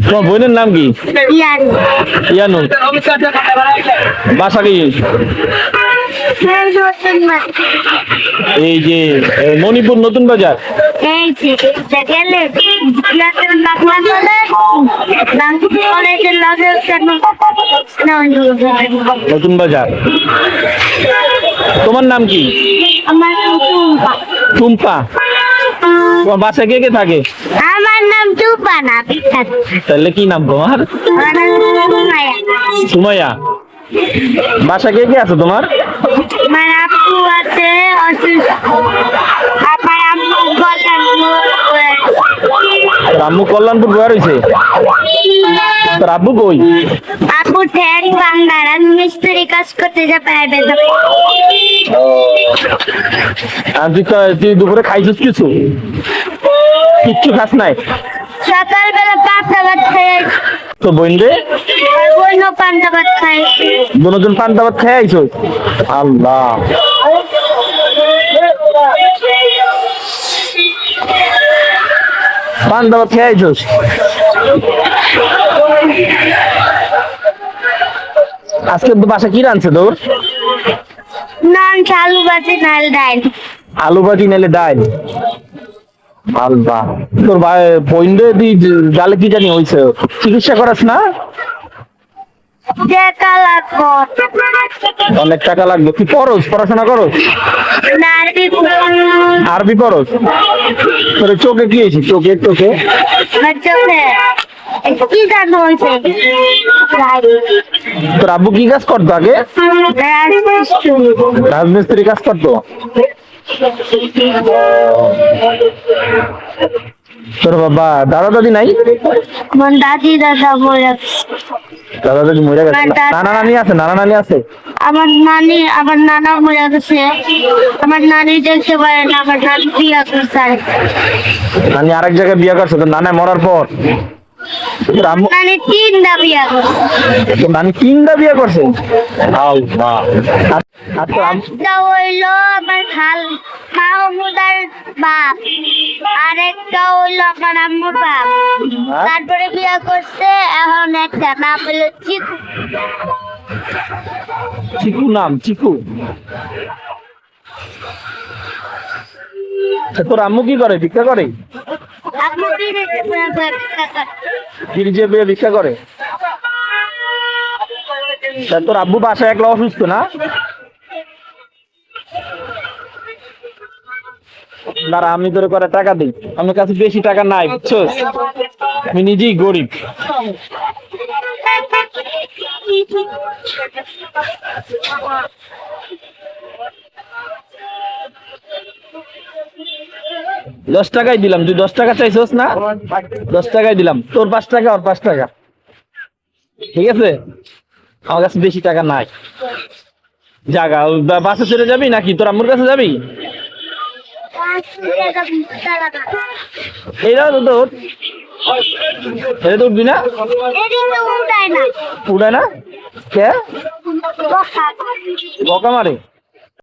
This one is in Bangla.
তোমার বোনের নাম কি? ইয়ানু। বাসা কি? এই যে মণিপুর নতুন বাজার? নতুন বাজার। তোমার নাম কি? আমার টুম্পা। টুম্পা। তোমার বাসায় কে কে থাকে? আমার নাম তাহলে কি নাম তোমার? সুমাইয়া। বাসা কে কে আছে তোমার? আমার আপু আছে আমার আম্মু গলার আম্মু কল্যাণপুর বয়ার হয়েছে তোর আব্বু কই? আপু ঠ্যাং বাংলার আমি মিস্ত্রি কাজ করতে যা পাইবে আর তুই তুই দুপুরে খাইছিস কিছু? কিচ্ছু খাস নাই? সকালবেলা পান্তা ভাত খাই। তো বোন রে? বন্য পান্তা ভাত খাই দুজন পান্তা ভাত খেয়ে আইছো? আল্লাহ। পান্তা ভাত খেয়ে আইছোস আজকে তো বাসা কি রানছে তোর নান চালু বাজে নাল ডাইল আলু ভাজি নাইলে ডাল। আল্লাহ তোর ভাই পয়েন্টে দি জালে কি জানি হইছে? চিকিৎসা করাস না? অনেক টাকা লাগবে। কি পড়স পড়াশোনা করস? আরবি পড়স তোর চোখে কি হয়েছে? চোখে চোখে। কি জানো হয়েছে তোর আব্বু কি কাজ করতো আগে? রাজমিস্ত্রি। কাজ করতো? তোর বাবা দাদা দাদি নাই? আমার দাদি দাদা বলে দাদা দাদি মরে গেছে। নানা নানি আছে নানা নানি আছে? আমার নানি আমার নানা মরে গেছে। আমার নানি দেখতে পারে না আমার নানি বিয়া করছে। নানি আরেক জায়গায় বিয়ে করছে তোর নানা মরার পর। নানি তিনটা বিয়া করছে নানি তিনটা বিয়ে করছে? আল্লাহ। আর- আর তোর আম্মু একটা হইল আমার খাল মাহমুদার বাপ। আরেকটা হইল আমার আম্মুর বাপ। হ্যাঁ? তারপরে বিয়া করছে এখন একটা নাম হলো চিকু। চিকু নাম চিকু। তোর আম্মু কি করে? ভিক্ষা করে আম্মু বিদেশে বিয়া করে। গিরিজে বিয়ে ভিক্ষা করে? তোর আব্বু বাসায় একলা অসুস্থ না? দাঁড়া, আমি তোর করে টাকা দিই। আমার কাছে বেশি টাকা নাই বুঝছ আমি নিজেই গরিব। দশ টাকাই দিলাম। তুই দশ টাকা চাইছস না? দশ টাকাই দিলাম। তোর পাঁচ টাকা ওর পাঁচ টাকা। ঠিক আছে? আমার কাছে বেশি টাকা নাই। জাগা বাসে চলে যাবি নাকি? তোর আম্মুর কাছে যাবি? এইটাও তো তোর। এটা তো উঠবি না? উঠায় না। কে। বকা মারে?